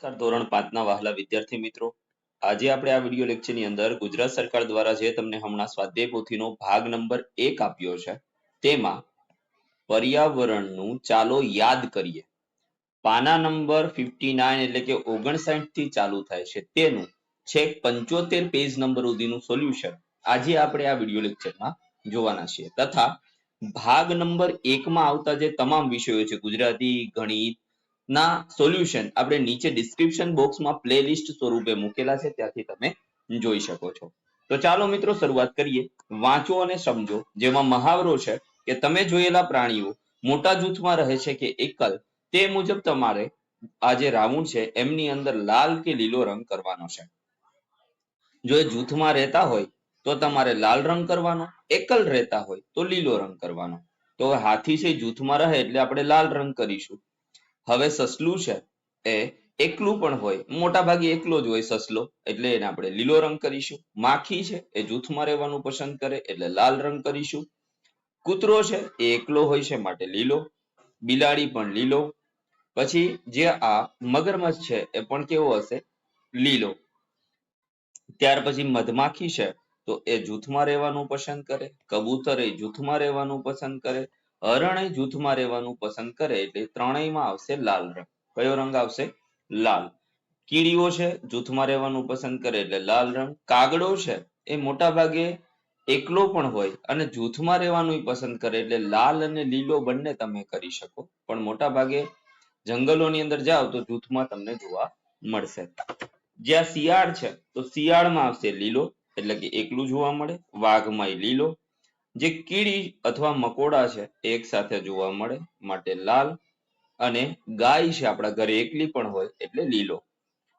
નમસ્કાર, ધોરણ પાંચના વહાલા વિદ્યાર્થી મિત્રો. આજે આપણે આ વીડિયો લેક્ચરની અંદર ગુજરાત સરકાર દ્વારા જે તમને હમણાં સ્વાધ્યાય પોથીનો ભાગ નંબર એક આપ્યો છે, તેમાં પર્યાવરણનું ચાલો યાદ કરીએ. પાના નંબર ફિફ્ટી નાઇન એટલે કે ઓગણસાઠથી ચાલુ થાય છે. તેનું છેક પંચોતેર પેજ નંબર સુધીનું સોલ્યુશન આજે આપણે આ વીડિયો લેક્ચરમાં જોવાના છીએ. તથા ભાગ નંબર એકમાં આવતા જે તમામ વિષયો છે, ગુજરાતી, ગણિત ના સોલ્યુશન આપણે નીચે ડિસ્ક્રિપ્શન બોક્સમાં પ્લેલિસ્ટ સ્વરૂપે મૂકેલા છે, ત્યાંથી તમે જોઈ શકો છો. તો ચાલો મિત્રો શરૂઆત કરીએ. વાંચો અને સમજો. જેમાં મહાવરો છે કે તમે જોયેલા પ્રાણીઓ મોટા જૂથમાં રહે છે કે એકલ, તે મુજબ તમારે આ જે રાઉન્ડ છે, એમની અંદર લાલ કે લીલો રંગ કરવાનો છે. જો એ જૂથમાં રહેતા હોય, તો તમારે લાલ રંગ કરવાનો, એકલ રહેતા હોય, તો લીલો રંગ કરવાનો. તો હાથી છે જૂથમાં રહે એટલે આપણે લાલ રંગ કરીશું. હવે સસલું છે એ એકલું પણ હોય. મોટા ભાગે એકલો જ હોય સસલો. એટલે એને આપણે લીલો રંગ કરીશું. માખી છે એ જૂથમાં રહેવાનું પસંદ કરે, એટલે લાલ રંગ કરીશું. કૂતરો છે એ એકલો હોય છે માટે લીલો. બિલાડી પણ લીલો. પછી જે આ મગરમચ્છ છે એ પણ કેવો હશે? લીલો. ત્યાર પછી મધમાખી છે તો એ જૂથમાં રહેવાનું પસંદ કરે. કબૂતર એ જૂથમાં રહેવાનું પસંદ કરે. હરણ જૂથમાં રહેવાનું પસંદ કરે એટલે ત્રણેયમાં આવશે લાલ રંગ. કયો રંગ આવશે? લાલ. કીડીઓ છે, જૂથમાં રહેવાનું પસંદ કરે એટલે લાલ રંગ. કાગડો છે, એ મોટા ભાગે એકલો પણ હોય અને જૂથમાં રહેવાનું પસંદ કરે એટલે લાલ અને લીલો બંને તમે કરી શકો. પણ મોટા ભાગે જંગલોની અંદર જાઓ તો જૂથમાં તમને જોવા મળશે. જ્યાં શિયાળ છે, તો શિયાળમાં આવશે લીલો, એટલે કે એકલું જોવા મળે. વાઘમાં લીલો જે કીડી અથવા મકોડા છે, એક સાથે જોવા મળે, માટે લાલ અને ગાય છે આપણા ઘરે એકલી પણ હોય એટલે લીલો.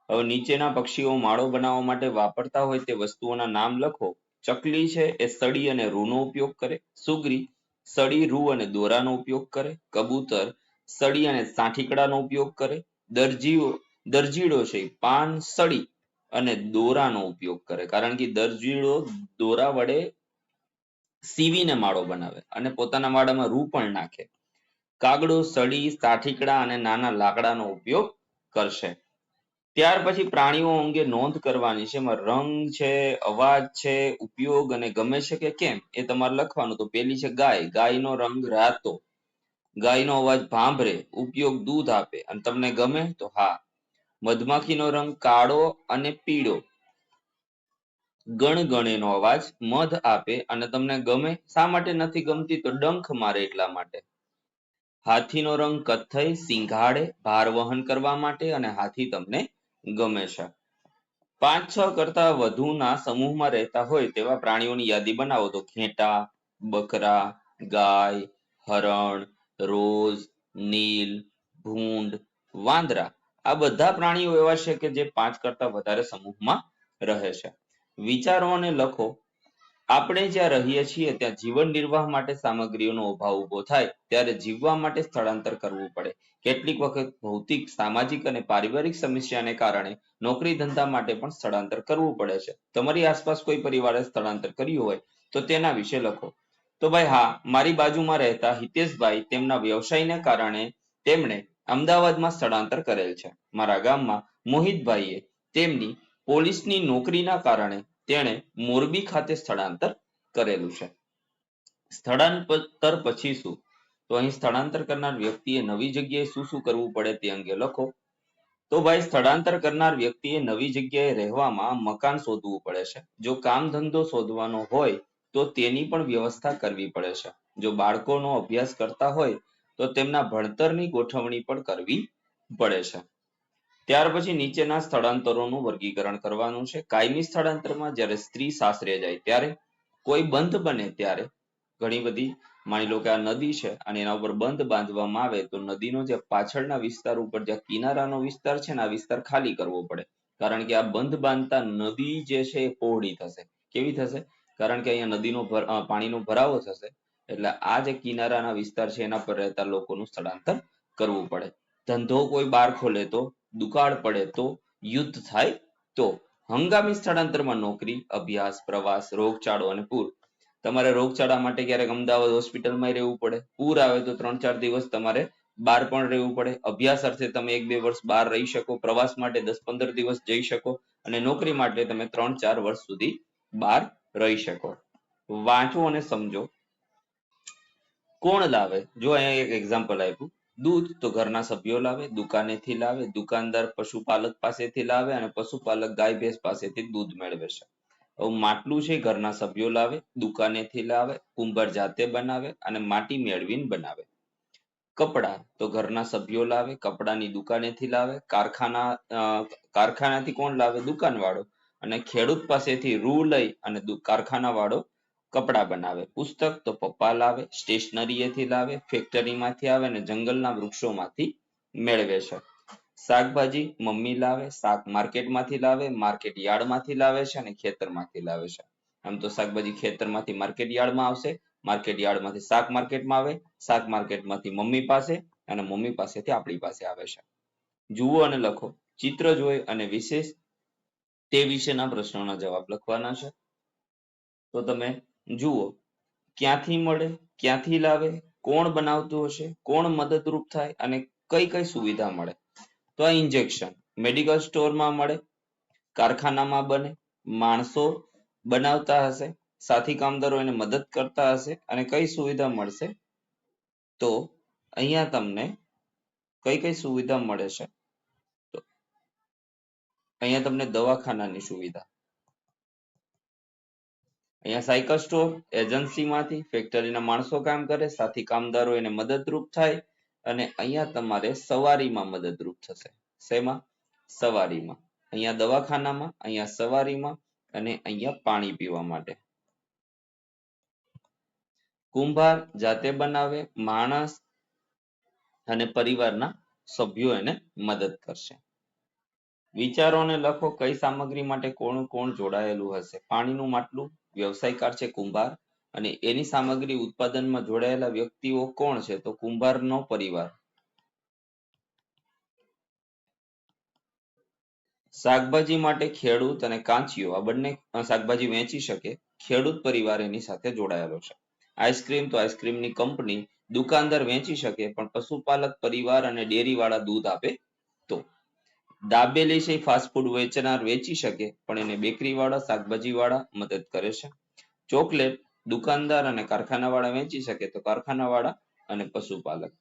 હવે નીચેના પક્ષીઓ માળો બનાવવા માટે વાપરતા હોય તે વસ્તુઓના નામ લખો. ચકલી છે, એ સળી અને રૂનો ઉપયોગ કરે. સુગરી સળી રૂ અને દોરાનો ઉપયોગ કરે. કબૂતર સળી અને સાંઠીકડાનો ઉપયોગ કરે. દરજીઓ દરજીડો છે પાન સળી અને દોરાનો ઉપયોગ કરે. કારણ કે દરજીડો દોરા વડે સીવીને માળો બનાવે અને પોતાના માળામાં રૂ પણ નાખે. કાગડો, સળી, સાઠીકડા અને નાના લાકડાનો ઉપયોગ કરશે. ત્યાર પછી પ્રાણીઓ અંગે નોંધ કરવાની છે એમાં રંગ છે, અવાજ છે, ઉપયોગ અને ગમે છે કે કેમ એ તમારે લખવાનું. તો પેલી છે ગાય. ગાયનો રંગ રાતો. ગાયનો અવાજ ભાંભરે. ઉપયોગ દૂધ આપે. અને તમને ગમે તો હા. મધમાખીનો રંગ કાળો અને પીળો. ગણગણેનો અવાજ મધ આપે અને તમને ગમે શા માટે નથી ગમતી તો ડંખ મારે એટલા માટે. હાથીનો રંગ કથ્થઈ, સિંઘાડે, ભાર વહન કરવા માટે અને હાથી તમને ગમે છે. પાંચ છ કરતા વધુના સમૂહમાં રહેતા હોય તેવા પ્રાણીઓની યાદી બનાવો તો ઘેટા, બકરા, ગાય, હરણ રોઝ નીલ, ભૂંડ, વાંદરા આ બધા પ્રાણીઓ એવા છે કે જે પાંચ કરતા વધારે સમૂહમાં રહે છે. વિચારો અને લખો. આપણે જ્યાં રહીએ છીએ ત્યાં જીવન નિર્વાહ માટે સામગ્રીઓનો અભાવ ઊભો થાય, ત્યારે જીવવા માટે સ્થળાંતર કરવું પડે. કેટલીક વખત ભૌતિક, સામાજિક અને પારિવારિક સમસ્યાને કારણે નોકરી ધંધા માટે પણ સ્થળાંતર કરવું પડે છે. તમારી આસપાસ કોઈ પરિવારે સ્થળાંતર કર્યું હોય, તો તેના વિશે લખો. તો ભાઈ હા, મારી બાજુમાં રહેતા હિતેશભાઈ તેમના વ્યવસાયને કારણે તેમણે અમદાવાદમાં સ્થળાંતર કરેલ છે. મારા ગામમાં મોહિતભાઈએ તેમની પોલીસની નોકરીના કારણે તેણે મોરબી ખાતે સ્થળાંતર કરેલું છે. સ્થળાંતર પછી શું? તો અહીં સ્થળાંતર કરનાર વ્યક્તિએ નવી જગ્યાએ શું શું કરવું પડે તે અંગે લખો. તો ભાઈ, સ્થળાંતર કરનાર વ્યક્તિએ નવી જગ્યાએ રહેવામાં મકાન શોધવું પડે છે. જો કામ ધંધો શોધવાનો હોય, તો તેની પણ વ્યવસ્થા કરવી પડે છે. જો બાળકોનો અભ્યાસ કરતા હોય, તો તેમના ભણતરની ગોઠવણી પણ કરવી પડે છે. ત્યાર પછી નીચેના સ્થળાંતરોનું વર્ગીકરણ કરવાનું છે. કાયમી સ્થળાંતરમાં જ્યારે સ્ત્રી સાસરે જાય ત્યારે કોઈ બંધ બને ત્યારે ઘણી બધી, માની લો કે આ નદી છે અને એના ઉપર બંધ બાંધવામાં આવે તો નદીનો જે પાછળના વિસ્તાર ઉપર જે કિનારાનો વિસ્તાર છે ને આ વિસ્તાર ખાલી કરવો પડે. કારણ કે આ બંધ બાંધતા નદી જે છે એ પહોળી થશે. કેવી થશે? કારણ કે અહીંયા નદીનો પાણીનો ભરાવો થશે. એટલે આ જે કિનારાના વિસ્તાર છે એના પર રહેતા લોકોનું સ્થળાંતર કરવું પડે. ધંધો કોઈ બહાર ખોલે તો દુકાળ પડે તો યુદ્ધ થાય તો હંગામી સ્થળાંતરમાં નોકરી, અભ્યાસ, પ્રવાસ, રોગચાળો અને પૂર. તમારે રોગચાળા માટે ક્યારેક અમદાવાદ હોસ્પિટલમાં રહેવું પડે. પૂર આવે તો ત્રણ ચાર દિવસ તમારે બહાર પણ રહેવું પડે. અભ્યાસ અર્થે તમે એક બે વર્ષ બહાર રહી શકો, પ્રવાસ માટે દસ પંદર દિવસ જઈ શકો અને નોકરી માટે તમે ત્રણ ચાર વર્ષ સુધી બહાર રહી શકો. વાંચો અને સમજો. કોણ લાવે? જો અહીંયા એક એક્ઝામ્પલ આપ્યું. દૂધ તો ઘરના સભ્યો લાવે, દુકાનેથી લાવે, દુકાનદાર પશુપાલક પાસેથી લાવે અને પશુપાલક ગાય ભેંસ પાસેથી દૂધ મેળવે છે. માટલું છે, ઘરના સભ્યો લાવે, દુકાનેથી લાવે, કુંભાર જાતે બનાવે અને માટી મેળવીને બનાવે. કપડા તો ઘરના સભ્યો લાવે, કપડાની દુકાનેથી લાવે, કારખાના કારખાનાથી કોણ લાવે? દુકાનવાળો. અને ખેડૂત પાસેથી રૂ લઈ અને કારખાના કારખાનાવાળો કપડા બનાવે, પુસ્તક તો પપ્પા લાવે, સ્ટેશનરીએથી લાવે, ફેક્ટરીમાંથી આવે અને જંગલના વૃક્ષોમાંથી મેળવે છે. શાકભાજી મમ્મી લાવે, શાક માર્કેટમાંથી લાવે, માર્કેટ યાર્ડમાંથી લાવે છે અને ખેતરમાંથી લાવે છે. આમ તો શાકભાજી ખેતરમાંથી માર્કેટ યાર્ડમાં આવશે, માર્કેટ યાર્ડમાંથી શાક માર્કેટમાં આવે, શાક માર્કેટમાંથી મમ્મી પાસે અને મમ્મી પાસેથી આપણી પાસે આવે છે. જુઓ અને લખો, ચિત્ર જોઈ અને વિશેષ તે વિશેના પ્રશ્નોના જવાબ લખવાના છે. તો તમે જુઓ, ક્યાંથી મળે, ક્યાંથી લાવે, કોણ બનાવતું હશે, કોણ મદદરૂપ થાય અને કઈ કઈ સુવિધા મળે. તો આ ઇન્જેક્શન મેડિકલ સ્ટોરમાં મળે, કારખાનામાં બને, માણસો બનાવતા હશે, સાથી કામદારો એને મદદ કરતા હશે અને કઈ સુવિધા મળશે? તો અહીંયા તમને કઈ કઈ સુવિધા મળે છે? અહીંયા તમને દવાખાનાની સુવિધા. અહીંયા સાયકલ સ્ટોર એજન્સીમાંથી ફેક્ટરીના માણસો કામ કરે, સાથી કામદારો એને મદદરૂપ થાય અને અહીંયા તમારે સવારીમાં મદદરૂપ થશે. શેમાં? સવારીમાં. અહીંયા દવાખાનામાં, અહીંયા સવારીમાં અને અહીંયા પાણી પીવા માટે. કુંભાર જાતે બનાવે, માણસ અને પરિવારના સભ્યો એને મદદ કરશે. વિચારોને લખો કઈ સામગ્રી માટે કોણ કોણ જોડાયેલું હશે? પાણીનું માટલું વ્યવસાયકાર છે કુંભાર અને એની સામગ્રી ઉત્પાદનમાં જોડાયેલા વ્યક્તિઓ કોણ છે? તો કુંભારનો પરિવાર. શાકભાજી માટે ખેડૂત અને કાંચીઓ આ બંને શાકભાજી વેચી શકે. ખેડૂત પરિવાર એની સાથે જોડાયેલો છે. આઈસ્ક્રીમ તો આઈસ્ક્રીમની કંપની દુકાનદાર વેચી શકે, પણ પશુપાલક પરિવાર અને ડેરીવાળા દૂધ આપે દાબેલી છે ફાસ્ટ વેચનાર વેચી શકે, પણ એને બેકરી વાળા શાકભાજી વાળા મદદ કરે છે. ચોકલેટ દુકાનદાર અને કારખાના વાળા વેચી શકે, તો કારખાના વાળા અને પશુપાલક.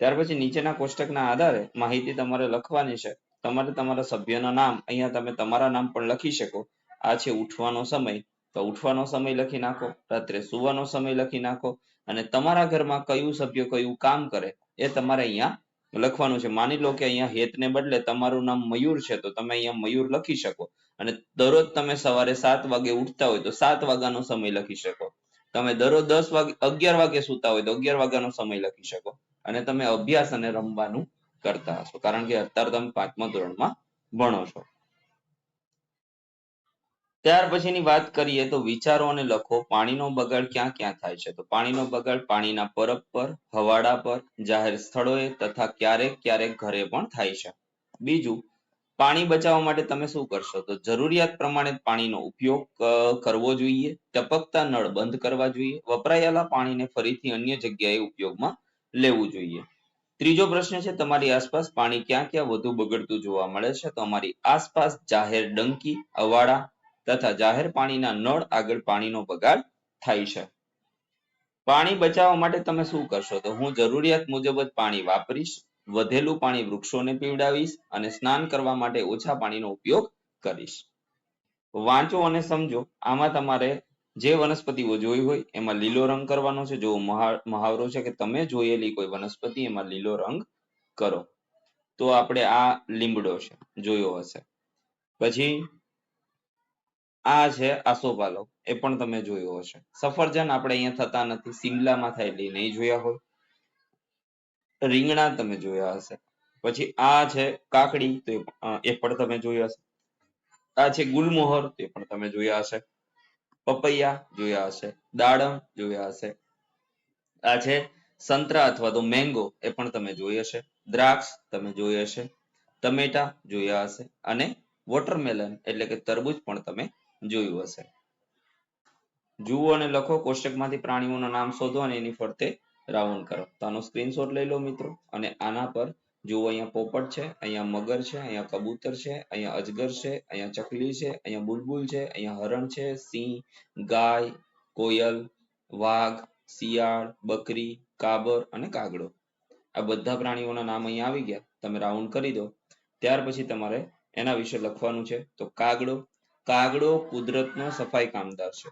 ત્યાર પછી નીચેના કોષ્ટકના આધારે માહિતી તમારે લખવાની છે. તમારે તમારા સભ્યના નામ, અહીંયા તમે તમારા નામ પણ લખી શકો. આ છે ઉઠવાનો સમય. તો ઉઠવાનો સમય લખી નાખો, રાત્રે સુવાનો સમય લખી નાખો, અને તમારા ઘરમાં કયું સભ્ય કયું કામ કરે, એ તમારે અહીંયા લખવાનું છે. માની લો કે અહીંયા હેતને બદલે તમારું નામ મયુર છે, તો તમે અહીંયા મયુર લખી શકો. અને દરરોજ તમે સવારે સાત વાગે ઉઠતા હોય તો સાત વાગ્યાનો સમય લખી શકો. તમે દરરોજ દસ વાગે, અગિયાર વાગે સુતા હોય તો અગિયાર વાગ્યાનો સમય લખી શકો. અને તમે અભ્યાસ અને રમવાનું કરતા હશો. કારણ કે અત્યારે તમે પાંચમા ધોરણમાં ભણો છો. ત્યાર પછીની વાત કરીએ તો વિચારો અને લખો. પાણીનો બગાડ ક્યાં ક્યાં થાય છે? તો પાણીનો બગાડ પાણીના પરબ પર, હવાડા પર, જાહેર સ્થળોએ તથા ક્યારેક ક્યારેક ઘરે પણ થાય છે. બીજું, પાણી બચાવવા માટે તમે શું કરશો? તો જરૂરિયાત પ્રમાણે પાણીનો ઉપયોગ કરવો જોઈએ. ટપકતા નળ બંધ કરવા જોઈએ. વપરાયેલા પાણીને ફરીથી અન્ય જગ્યાએ ઉપયોગમાં લેવું જોઈએ. ત્રીજો પ્રશ્ન છે, તમારી આસપાસ પાણી ક્યાં ક્યાં વધુ બગડતું જોવા મળે છે? તો અમારી આસપાસ જાહેર ડંકી, અવાડા તથા જાહેર પાણીના નળ આગળ પાણીનો બગાડ થાય છે. પાણી બચાવવા માટે તમે શું કરશો? તો હું જરૂરિયાત મુજબ જ પાણી વાપરીશ, વધેલું પાણી વૃક્ષોને પીવડાવીશ અને સ્નાન કરવા માટે ઓછા પાણીનો ઉપયોગ કરીશ. વાંચો અને સમજો, આમાં તમારે જે વનસ્પતિઓ જોઈ હોય એમાં લીલો રંગ કરવાનો છે. જો મહા- મહાવરો છે કે તમે જોયેલી કોઈ વનસ્પતિ એમાં લીલો રંગ કરો. તો આપણે આ લીમડો છે, જોયો હશે. પછી આ છે આસોપાલવ એ પણ તમે જોયો હશે. સફરજન આપણે અહીંયા થતા નથી. સિમલામાં થાય નહીં જોયા હોય. રીંગણા તમે જોયા હશે. પછી આ છે કાકડી, તો એ પણ તમે જોયા હશે. આ છે ગુલમોહર, તે પણ તમે જોયા હશે. પપૈયા જોયા હશે. દાડમ જોયા હશે. આ છે સંતરા અથવા તો મેંગો, એ પણ તમે જોઈ હશે. દ્રાક્ષ તમે જોઈ હશે. ટમેટા જોયા હશે. અને વોટરમેલન, એટલે કે તરબૂચ પણ તમે જોયું હશે. જુઓ અને લખો કોષ્ટકમાંથી પ્રાણીઓના નામ શોધો અને એની ફરતે રાઉન્ડ કરો. તો આનો સ્ક્રીનશોટ લઈ લો મિત્રો. અને આના પર જુઓ અહીંયા પોપટ છે, અહીંયા મગર છે, અહીંયા કબૂતર છે, અહીંયા અજગર છે, અહીંયા ચકલી છે, અહીંયા બુલબુલ છે, અહીંયા હરણ છે, સિંહ, ગાય, કોયલ, વાઘ, શિયાળ, બકરી, કાબર અને કાગડો. આ બધા પ્રાણીઓના નામ અહીંયા આવી ગયા. તમે રાઉન્ડ કરી દો. ત્યાર પછી તમારે એના વિશે લખવાનું છે. તો કાગડો કાગડો કુદરતનો સફાઈ કામદાર છે.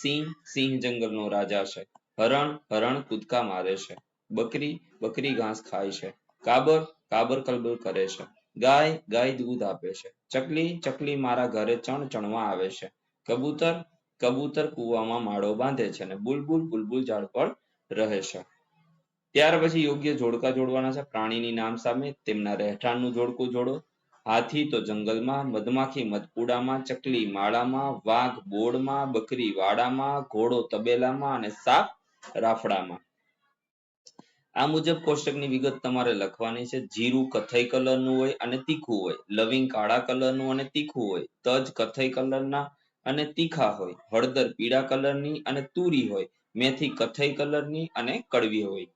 સિંહ સિંહ જંગલનો રાજા છે. હરણ હરણ કૂદકા મારે છે. બકરી બકરી ઘાસ ખાય છે. કાબર કાબર કલબલ કરે છે. ગાય ગાય દૂધ આપે છે. ચકલી ચકલી મારા ઘરે ચણ ચણવા આવે છે. કબૂતર કબૂતર કૂવામાં માળો બાંધે છે અને બુલબુલ બુલબુલ ઝાડ પર રહે છે. ત્યાર પછી યોગ્ય જોડકા જોડવાના છે. પ્રાણીની નામ સામે તેમના રહેઠાણનું જોડકું જોડો. હાથી તો જંગલમાં, મધમાખી મધપુડામાં ચકલી માળામાં, વાઘ બોર્ડમાં બકરી વાડામાં, ઘોડો તબેલામાં અને સાપ રાફડામાં. આ મુજબ કોષ્ટકની વિગત તમારે લખવાની છે. જીરું કથઈ કલરનું હોય અને તીખું હોય. લવિંગ કાળા કલરનું અને તીખું હોય. તજ કથ્થઈ કલરના અને તીખા હોય. હળદર પીળા કલરની અને તુરી હોય. મેથી કથ્થઈ કલરની અને કડવી હોય.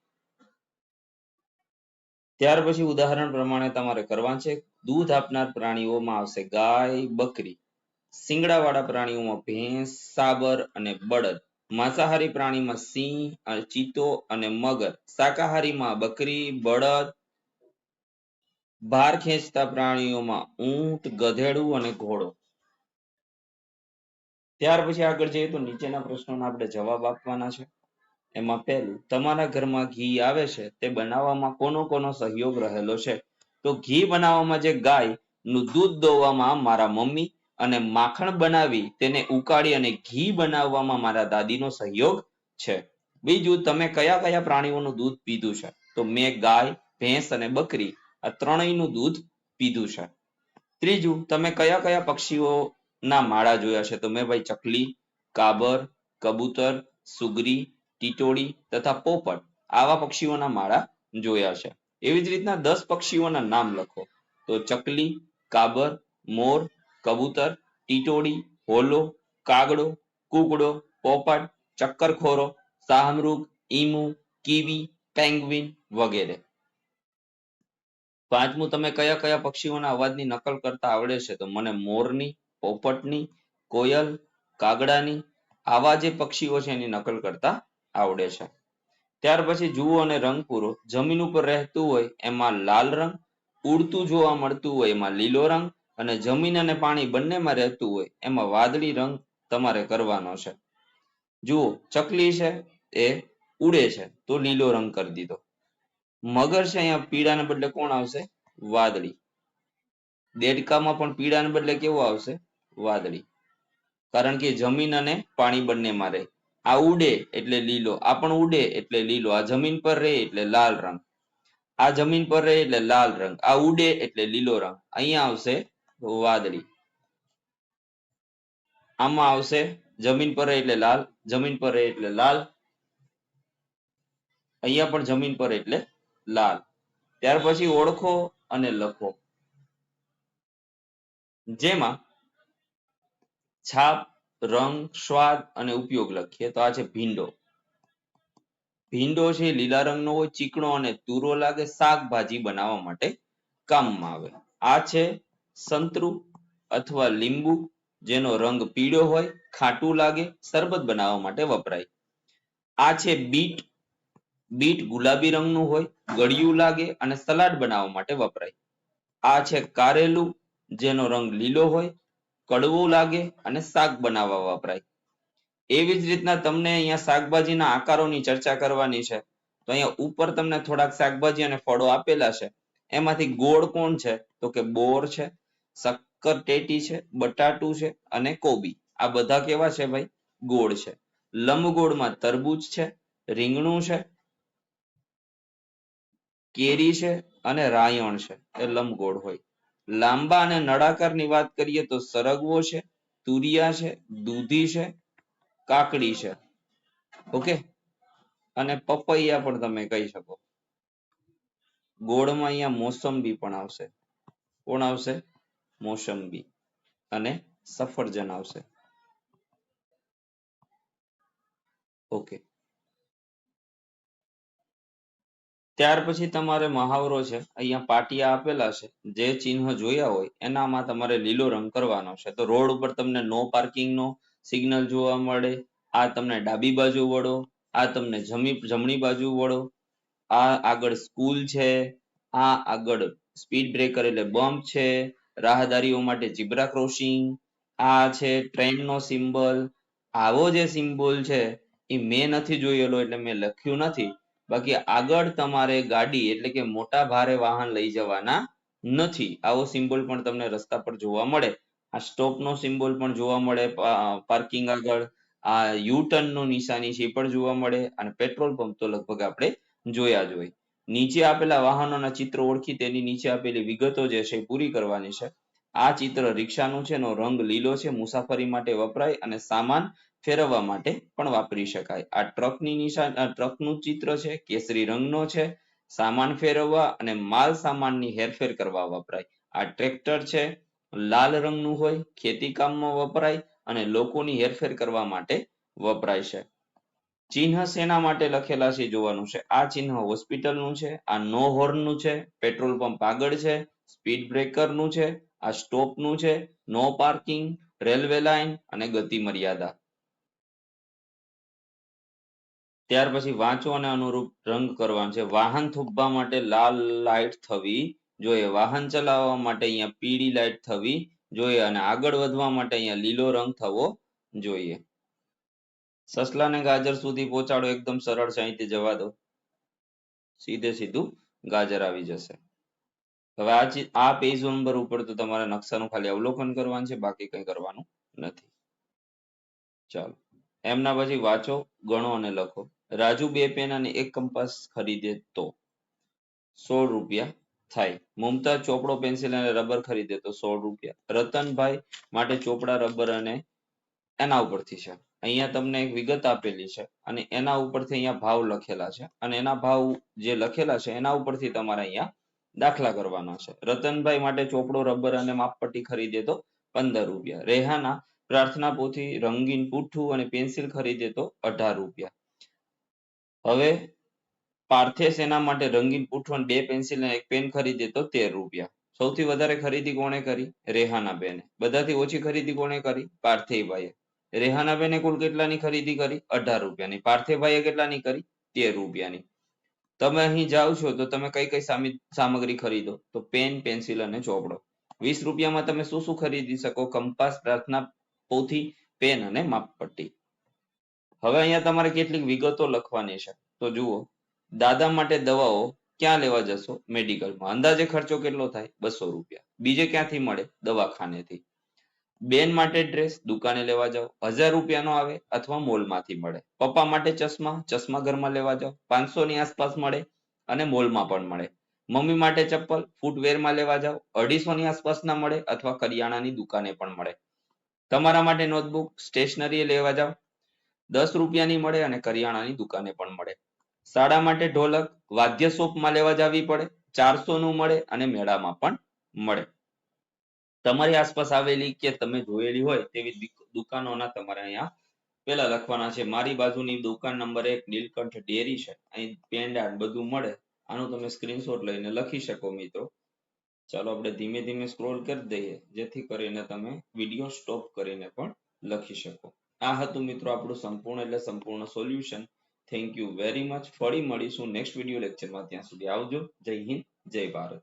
ત્યાર પછી ઉદાહરણ પ્રમાણે તમારે કરવાનું છે, દૂધ આપનાર પ્રાણીઓમાં આવશે ગાય, બકરી, શિંગડાવાળા પ્રાણીઓમાં ભેંસ, સાબર અને બળદ, માંસાહારી પ્રાણીમાં સિંહ ચિત્તો અને મગર, શાકાહારીમાં બકરી, બળદ, ભાર ખેંચતા પ્રાણીઓમાં ઊંટ, ગધેડું અને ઘોડો. ત્યાર પછી આગળ જઈએ તો નીચેના પ્રશ્નોના આપણે જવાબ આપવાના છે. એમાં પહેલું, તમારા ઘરમાં ઘી આવે છે, તે બનાવવામાં કોનો કોનો સહયોગ રહેલો છે? તો ઘી બનાવવામાં જે ગાય, નું દૂધ દોવામાં મારા મમ્મી અને માખણ બનાવી તેને ઉકાળી અને ઘી બનાવવામાં મારા દાદીનો સહયોગ છે. બીજું, તમે કયા કયા પ્રાણીઓનું દૂધ પીધું છે? તો મેં ગાય, ભેંસ અને બકરી, આ ત્રણેયનું દૂધ પીધું છે. ત્રીજું, તમે કયા કયા પક્ષીઓના માળા જોયા છે? તો મેં ભાઈ ચકલી, કાબર, કબૂતર, સુગરી ટીટોળી તથા પોપટ આવા પક્ષીઓના માળા જોયા છે. એવી જ રીતના દસ પક્ષીઓના નામ લખો. તો ચકલી, કાબર, મોર, કબૂતર, ટીટોળી, હોલો, કાગડો, કુકડો, પોપટ, ચક્કરખોરો શાહમૃગ ઈમુ, કીવી, પેંગ્વિન વગેરે. પાંચમું, તમે કયા કયા પક્ષીઓના અવાજની નકલ કરતા આવડે છે? તો મને મોરની, પોપટની, કોયલ, કાગડાની આવા જે પક્ષીઓ છે એની નકલ કરતા આવડે છે. ત્યાર પછી જુઓ અને રંગ પૂરો. જમીન ઉપર રહેતું હોય એમાં લાલ રંગ, ઉડતું જોવા મળતું હોય એમાં લીલો રંગ અને જમીન અને પાણી બંનેમાં રહેતું હોય એમાં વાદળી રંગ તમારે કરવાનો છે. જુઓ, ચકલી છે એ ઉડે છે તો લીલો રંગ કરી દીધો. મગર છે અહીંયા પીળાને બદલે કોણ આવશે? વાદળી. દેડકામાં પણ પીળાને બદલે કેવો આવશે? વાદળી. કારણ કે જમીન અને પાણી બંનેમાં રહે. આ ઉડે એટલે લીલો, આ પણ ઉડે એટલે લીલો, આ જમીન પર રહે એટલે લાલ રંગ. આ જમીન પર રહે એટલે લાલ રંગ, આ ઉડે એટલે લીલો રંગ. અહીંયા આવશે વાદળી. આમાં આવશે જમીન પર રહે એટલે લાલ, જમીન પર રહે એટલે લાલ. અહીંયા પણ જમીન પર એટલે લાલ. ત્યાર પછી ઓળખો અને લખો. જેમાં છાપ રંગ, સ્વાદ અને ઉપયોગ લખીએ. તો આ છે ભીંડો. ભીંડો છે લીલા રંગનો હોય, ચીકણો અને તુરો લાગે શાકભાજી બનાવવા માટે કામમાં આવે. આ છે સંતરું અથવા લીંબુ, જેનો રંગ પીળો હોય, ખાટું લાગે, શરબત બનાવવા માટે વપરાય. આ છે બીટ. બીટ ગુલાબી રંગનું હોય, ગળ્યું લાગે અને સલાડ બનાવવા માટે વપરાય. આ છે કારેલું, જેનો રંગ લીલો હોય કડવું લાગે અને શાક બનાવવા વપરાય. એવી જ રીતના તમને અહીંયા શાકભાજીના આકારોની ચર્ચા કરવાની છે. તો અહીંયા ઉપર તમને થોડાક શાકભાજી અને ફળો આપેલા છે. એમાંથી ગોળ કોણ છે? તો કે બોર છે, શક્કર ટેટી છે, બટાટું છે અને કોબી. આ બધા કેવા છે ભાઈ? ગોળ છે. લંબગોળમાં તરબૂચ છે, રીંગણું છે, કેરી છે અને રાયણ છે. એ લંબગોળ હોય. લાંબા અને નળાકારની વાત કરીએ તો સરગવો છે, તુરિયા છે, દૂધી છે, કાકડી છે. ઓકે? અને પપૈયા પણ તમે કહી શકો. ગોળમાં અહીંયા મોસંબી પણ આવશે. કોણ આવશે? મોસંબી. અને સફરજન આવશે. ઓકે. ત્યાર પછી તમારે મહાવરો છે, અહીંયા પાટિયા આપેલા છે, જે ચિહ્ન જોયા હોય, એનામાં તમારે લીલો રંગ કરવાનો છે. તો રોડ ઉપર તમને નો પાર્કિંગ નો સિગ્નલ જોવા મળે, આ તમને ડાબી બાજુ વળો, આ તમને જમી, જમણી બાજુ વળો, આ આગળ સ્કૂલ છે, આ આગળ સ્પીડ બ્રેકર એટલે બમ્પ છે, રાહદારીઓ માટે જીબ્રા ક્રોસિંગ આ છે ટ્રેન નો સિમ્બલ આવો જે સિમ્બોલ છે, એ મેં નથી જોયેલો એટલે મેં લખ્યું નથી. બાકી આગળ તમારે ગાડી એટલે કે મોટા ભારે વાહન લઈ જવાના નથી. આવો સિમ્બોલ પણ તમને રસ્તા પર જોવા મળે. આ સ્ટોપ નો સિમ્બોલ પણ જોવા મળે પાર્કિંગ આગળ. આ યુ ટર્ન નો નિશાની છે એ પણ જોવા મળે. અને પેટ્રોલ પંપ તો લગભગ આપણે જોયા જ હોય. નીચે આપેલા વાહનોના ચિત્રો ઓળખી તેની નીચે આપેલી વિગતો જે છે પૂરી કરવાની છે. આ ચિત્ર રિક્ષાનું છે, એનો રંગ લીલો છે, મુસાફરી માટે વપરાય અને સામાન ફેરવવા માટે પણ વાપરી શકાય. આ ટ્રકની નિશાન ટ્રકનું ચિત્ર છે, કેસરી રંગનો છે, સામાન ફેરવવા અને માલ સામાનની હેરફેર કરવા વપરાય. આ ટ્રેક્ટર છે, લાલ રંગનું હોય, ખેતી કામમાં વપરાય અને લોકોની હેરફેર કરવા માટે વપરાય છે. ચિહ્ન શેના માટે લખેલા છે જોવાનું છે. આ ચિહ્ન હોસ્પિટલનું છે, આ નો હોર્નનું છે, પેટ્રોલ પંપ આગળ છે, સ્પીડ બ્રેકરનું છે, આ સ્ટોપનું છે, નો પાર્કિંગ, રેલવે લાઇન અને ગતિ મર્યાદા ત્યાર પછી વાંચો અને અનુરૂપ રંગ કરવાનો છે. વાહન થોભવા માટે લાલ લાઇટ થવી જોઈએ. વાહન ચલાવવા માટે અહીંયા પીળી લાઇટ થવી જોઈએ અને આગળ વધવા માટે અહીંયા લીલો રંગ થવો જોઈએ. સસલાને ગાજર સુધી પહોંચાડો. એકદમ સરળ છે. અહીંથી જવા દો. સીધે સીધું ગાજર આવી જશે. હવે આ આ પેજ નંબર ઉપર તો તમારે નકશાનું ખાલી અવલોકન કરવાનું છે. બાકી કંઈ કરવાનું નથી. ચાલો. એમના પછી વાંચો, ગણો અને લખો. રાજુ બે પેન અને એક કંપાસ ખરીદે તો સોળ રૂપિયા થાય. મુમતાજ ચોપડો પેન્સિલ અને રબર ખરીદે તો સોળ રૂપિયા. રતનભાઈ માટે ચોપડા રબર અને એના ઉપરથી છે. અહીંયા તમને એક વિગત આપેલી છે અને એના ઉપરથી અહીંયા ભાવ લખેલા છે અને એના ભાવ જે લખેલા છે એના ઉપરથી તમારે અહીંયા દાખલા કરવાના છે. રતનભાઈ માટે ચોપડો રબર અને માપપટ્ટી ખરીદે તો પંદર રૂપિયા. રેહાના પ્રાર્થના પોથી રંગીન પુઠ્ઠું અને પેન્સિલ ખરીદે તો અઢાર રૂપિયા. હવે પાર્થે સેના માટે રંગીન પુઠ્ઠું બે પેન્સિલ અને એક પેન ખરીદે તો તેર રૂપિયા. સૌથી વધારે ખરીદી કોણે કરી? રેહાના બેને. બધાથી ઓછી ખરીદી કોણે કરી? પાર્થિવભાઈએ રેહાના બેને કુલ કેટલાની ખરીદી કરી? અઢાર રૂપિયાની. પાર્થિવભાઈએ કેટલાની કરી? તેર રૂપિયાની. તમે અહીં જાઓ છો તો તમે કઈ કઈ સામગ્રી ખરીદો? તો પેન, પેન્સિલ અને ચોપડો. વીસ રૂપિયામાં તમે શું શું ખરીદી શકો? કંપાસ, પ્રાર્થના, પોથી, પેન અને માપપટ્ટી. હવે અહીંયા તમારે કેટલીક વિગતો લખવાની છે. તો જુઓ, દાદા માટે દવાઓ ક્યાં લેવા જશો? મેડિકલમાં. અંદાજે ખર્ચો કેટલો થાય? બસો રૂપિયા. બીજે ક્યાંથી મળે? દવાખાનેથી. બેન માટે ડ્રેસ, દુકાને લેવા જાઓ. હજાર રૂપિયાનો આવે અથવા મોલમાંથી મળે. પપ્પા માટે ચશ્મા ચશ્મા ઘરમાં લેવા જાઓ. પાંચસો ની આસપાસ મળે અને મોલમાં પણ મળે. મમ્મી માટે ચપ્પલ, ફૂટવેરમાં લેવા જાઓ. અઢીસો ની આસપાસના મળે અથવા કરિયાણાની દુકાને પણ મળે. તમારા માટે નોટબુક સ્ટેશનરી લેવા જાઓ. દસ રૂપિયાની મળે અને કરિયાણાની દુકાને પણ મળે. શાળા માટે ઢોલક, વાદ્ય શોપમાં લેવા જવી પડે ચારસો નું મળે અને મેળામાં પણ મળે. તમારી આસપાસ આવેલી કે તમે જોયેલી હોય તેવી દુકાનોના તમારે અહીંયા પેલા લખવાના છે, મારી બાજુની દુકાન નંબર એક, નીલકંઠ ડેરી છે. અહીં પેંડા બધું મળે. આનું તમે સ્ક્રીનશોટ લઈને લખી શકો મિત્રો. ચાલો આપણે ધીમે ધીમે સ્ક્રોલ કરી દઈએ, જેથી કરીને તમે વીડિયો સ્ટોપ કરીને પણ લખી શકો. આ હતું મિત્રો આપણું સંપૂર્ણ એટલે સંપૂર્ણ solution thank you very much ફરી મળીશું નેક્સ્ટ વીડિયો લેક્ચરમાં ત્યાં સુધી આવજો. જય હિન્દ, જય ભારત.